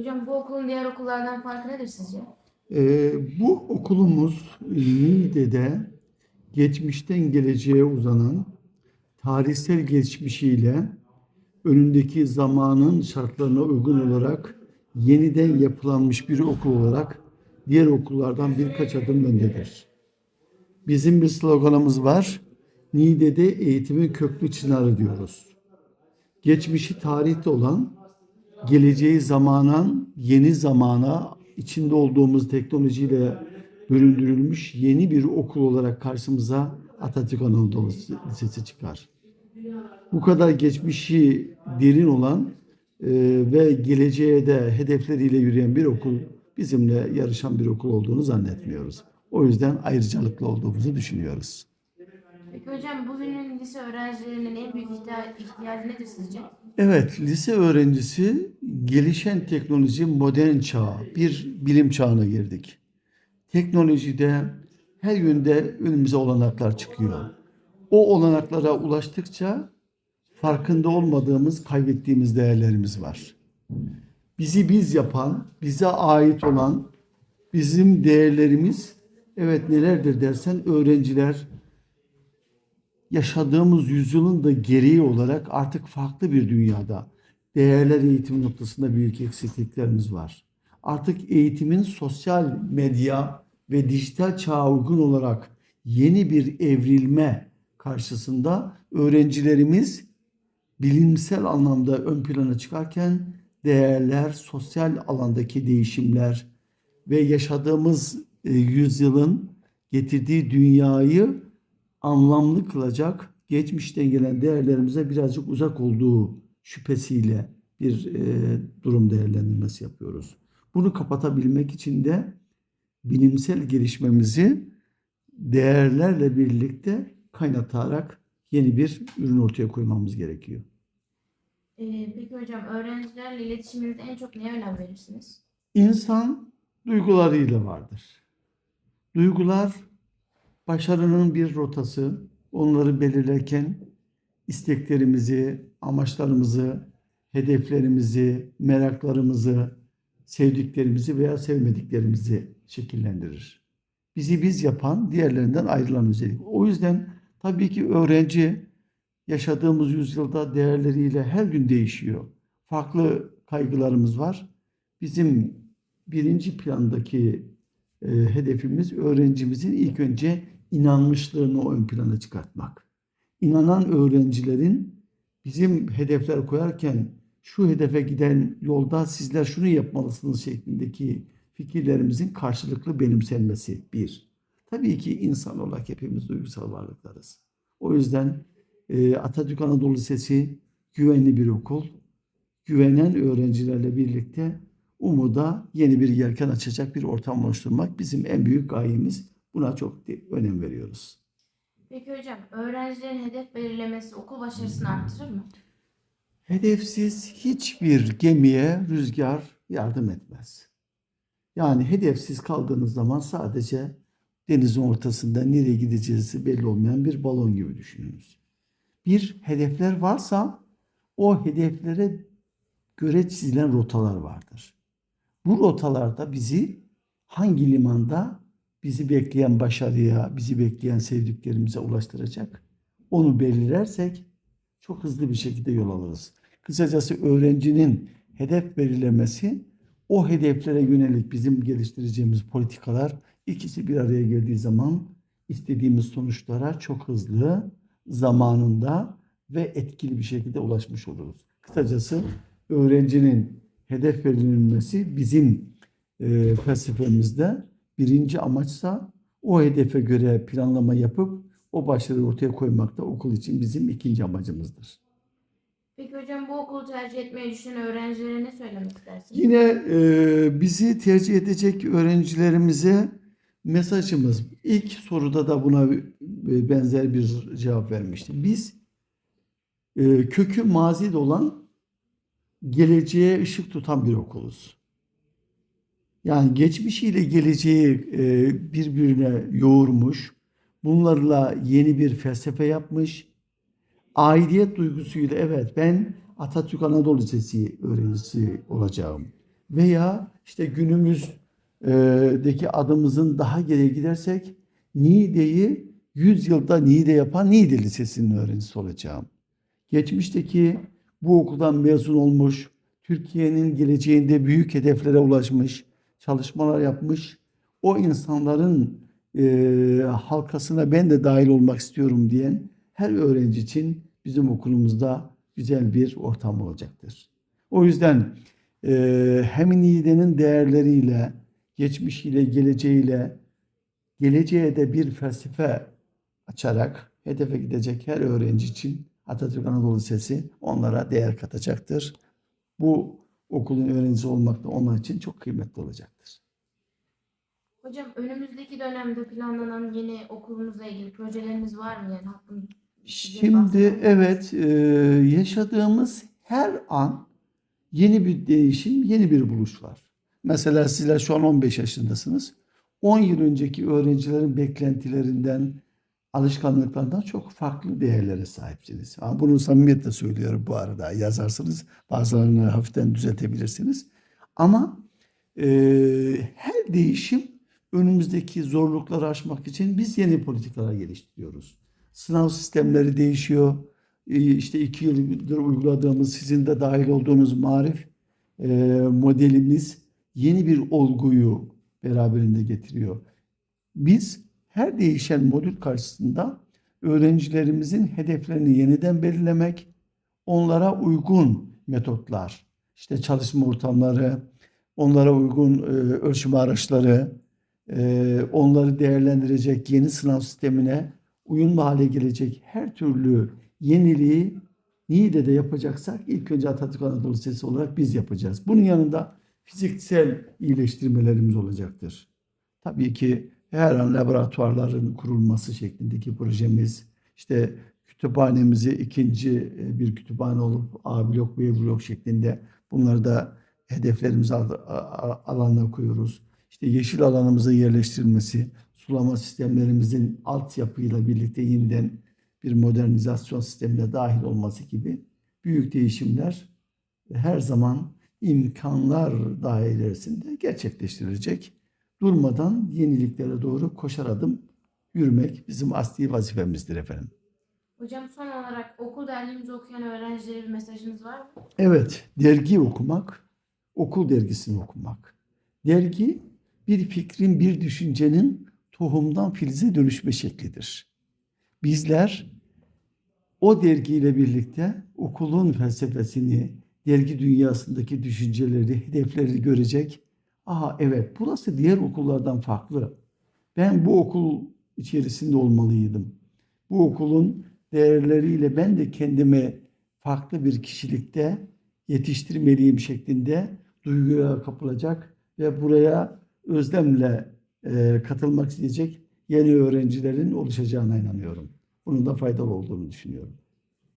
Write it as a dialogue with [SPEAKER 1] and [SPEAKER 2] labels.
[SPEAKER 1] Hocam bu okulun diğer okullardan farkı nedir sizce?
[SPEAKER 2] Ee, bu okulumuz Niğde'de geçmişten geleceğe uzanan tarihsel geçmişiyle önündeki zamanın şartlarına uygun olarak yeniden yapılanmış bir okul olarak diğer okullardan birkaç adım öndedir. Bizim bir sloganımız var. Niğde'de eğitimin köklü çınarı diyoruz. Geçmişi tarihte olan geleceği zamanan yeni zamana içinde olduğumuz teknolojiyle büründürülmüş yeni bir okul olarak karşımıza Atatürk Anadolu Lisesi çıkar. Bu kadar geçmişi derin olan e, ve geleceğe de hedefleriyle yürüyen bir okul bizimle yarışan bir okul olduğunu zannetmiyoruz. O yüzden ayrıcalıklı olduğumuzu düşünüyoruz.
[SPEAKER 1] Peki hocam bugünün lise öğrencilerinin en büyük ihtiya- ihtiyacı nedir sizce?
[SPEAKER 2] Evet, lise öğrencisi gelişen teknoloji modern çağ, bir bilim çağına girdik. Teknolojide her yönde önümüze olanaklar çıkıyor. O olanaklara ulaştıkça farkında olmadığımız, kaybettiğimiz değerlerimiz var. Bizi biz yapan, bize ait olan bizim değerlerimiz evet nelerdir dersen öğrenciler yaşadığımız yüzyılın da gereği olarak artık farklı bir dünyada değerler eğitimi noktasında büyük eksikliklerimiz var. Artık eğitimin sosyal medya ve dijital çağa uygun olarak yeni bir evrilme karşısında öğrencilerimiz bilimsel anlamda ön plana çıkarken değerler, sosyal alandaki değişimler ve yaşadığımız e, yüzyılın getirdiği dünyayı anlamlı kılacak geçmişten gelen değerlerimize birazcık uzak olduğu şüphesiyle bir e, durum değerlendirmesi yapıyoruz. Bunu kapatabilmek için de bilimsel gelişmemizi değerlerle birlikte kaynatarak yeni bir ürün ortaya koymamız gerekiyor.
[SPEAKER 1] Ee, peki hocam öğrencilerle iletişiminizde en çok neye önem verirsiniz?
[SPEAKER 2] İnsan duygularıyla vardır. Duygular başarının bir rotası. Onları belirlerken isteklerimizi, amaçlarımızı, hedeflerimizi, meraklarımızı, sevdiklerimizi veya sevmediklerimizi şekillendirir. Bizi biz yapan diğerlerinden ayrılan özellik. O yüzden tabii ki öğrenci yaşadığımız yüzyılda değerleriyle her gün değişiyor. Farklı kaygılarımız var. Bizim birinci plandaki e, hedefimiz öğrencimizin ilk önce inanmışlığını ön plana çıkartmak. İnanan öğrencilerin bizim hedefler koyarken şu hedefe giden yolda sizler şunu yapmalısınız şeklindeki fikirlerimizin karşılıklı benimsenmesi bir. Tabii ki insan olarak hepimiz duygusal varlıklarız. O yüzden e, Atatürk Anadolu Lisesi güvenli bir okul. Güvenen öğrencilerle birlikte umuda yeni bir yelken açacak bir ortam oluşturmak bizim en büyük gayemiz. Buna çok önem veriyoruz.
[SPEAKER 1] Peki hocam öğrencilerin hedef belirlemesi okul başarısını arttırır mı?
[SPEAKER 2] Hedefsiz hiçbir gemiye rüzgar yardım etmez. Yani hedefsiz kaldığınız zaman sadece denizin ortasında nereye gideceğiz belli olmayan bir balon gibi düşününüz. Bir hedefler varsa o hedeflere göre çizilen rotalar vardır. Bu rotalarda bizi hangi limanda bizi bekleyen başarıya, bizi bekleyen sevdiklerimize ulaştıracak onu belirlersek çok hızlı bir şekilde yol alırız. Kısacası öğrencinin hedef belirlemesi o hedeflere yönelik bizim geliştireceğimiz politikalar ikisi bir araya geldiği zaman istediğimiz sonuçlara çok hızlı, zamanında ve etkili bir şekilde ulaşmış oluruz. Kısacası öğrencinin hedef belirlenmesi bizim e, felsefemizde birinci amaçsa o hedefe göre planlama yapıp o başarıyı ortaya koymak da okul için bizim ikinci amacımızdır.
[SPEAKER 1] Peki hocam bu okulu tercih etmeyi düşünen öğrencilere ne söylemek istersiniz?
[SPEAKER 2] Yine e, bizi tercih edecek öğrencilerimize mesajımız ilk soruda da buna e, benzer bir cevap vermiştim. Biz e, kökü mazide olan geleceğe ışık tutan bir okuluz. Yani geçmişiyle geleceği e, birbirine yoğurmuş, bunlarla yeni bir felsefe yapmış, aidiyet duygusuyla evet ben Atatürk Anadolu Lisesi öğrencisi olacağım. veya işte günümüzdeki adımızın daha geri gidersek Niğde'yi 100 yılda Niğde yapan Niğde Lisesi'nin öğrencisi olacağım. Geçmişteki bu okuldan mezun olmuş, Türkiye'nin geleceğinde büyük hedeflere ulaşmış, çalışmalar yapmış, o insanların e, halkasına ben de dahil olmak istiyorum diyen her öğrenci için bizim okulumuzda güzel bir ortam olacaktır. O yüzden e, hem Niğde'nin değerleriyle, geçmişiyle, geleceğiyle, geleceğe de bir felsefe açarak hedefe gidecek her öğrenci için Atatürk Anadolu Lisesi onlara değer katacaktır. Bu okulun öğrencisi olmak da onlar için çok kıymetli olacaktır.
[SPEAKER 1] Hocam önümüzdeki dönemde planlanan yeni okulumuzla ilgili projeleriniz var mı? Yani hakkında
[SPEAKER 2] Şimdi evet e, yaşadığımız her an yeni bir değişim, yeni bir buluş var. Mesela sizler şu an 15 yaşındasınız. 10 yıl önceki öğrencilerin beklentilerinden, alışkanlıklarından çok farklı değerlere sahipsiniz. Ama bunu samimiyetle söylüyorum bu arada. Yazarsınız, bazılarını hafiften düzeltebilirsiniz. Ama e, her değişim önümüzdeki zorlukları aşmak için biz yeni politikalar geliştiriyoruz. Sınav sistemleri değişiyor. E, İşte iki yıldır uyguladığımız, sizin de dahil olduğunuz marif e, modelimiz yeni bir olguyu beraberinde getiriyor. Biz her değişen modül karşısında öğrencilerimizin hedeflerini yeniden belirlemek, onlara uygun metotlar, işte çalışma ortamları, onlara uygun e, ölçüm araçları, e, onları değerlendirecek yeni sınav sistemine uyumlu hale gelecek her türlü yeniliği Niğde'de yapacaksak ilk önce Atatürk Anadolu Lisesi olarak biz yapacağız. Bunun yanında fiziksel iyileştirmelerimiz olacaktır. Tabii ki her an laboratuvarların kurulması şeklindeki projemiz, işte kütüphanemizi ikinci e, bir kütüphane olup A blok, B blok şeklinde bunları da hedeflerimiz alanına koyuyoruz. İşte yeşil alanımızın yerleştirilmesi, sulama sistemlerimizin altyapıyla birlikte yeniden bir modernizasyon sistemine dahil olması gibi büyük değişimler her zaman imkanlar dairesinde gerçekleştirilecek. Durmadan yeniliklere doğru koşar adım yürümek bizim asli vazifemizdir efendim.
[SPEAKER 1] Hocam son olarak okul dergimizi okuyan öğrencilere bir mesajınız var mı?
[SPEAKER 2] Evet, dergi okumak, okul dergisini okumak. Dergi bir fikrin, bir düşüncenin tohumdan filize dönüşme şeklidir. Bizler o dergiyle birlikte okulun felsefesini, dergi dünyasındaki düşünceleri, hedefleri görecek. Aha evet burası diğer okullardan farklı. Ben bu okul içerisinde olmalıydım. Bu okulun değerleriyle ben de kendimi farklı bir kişilikte yetiştirmeliyim şeklinde duyguya kapılacak ve buraya özlemle e, katılmak isteyecek yeni öğrencilerin oluşacağına inanıyorum. Bunun da faydalı olduğunu düşünüyorum.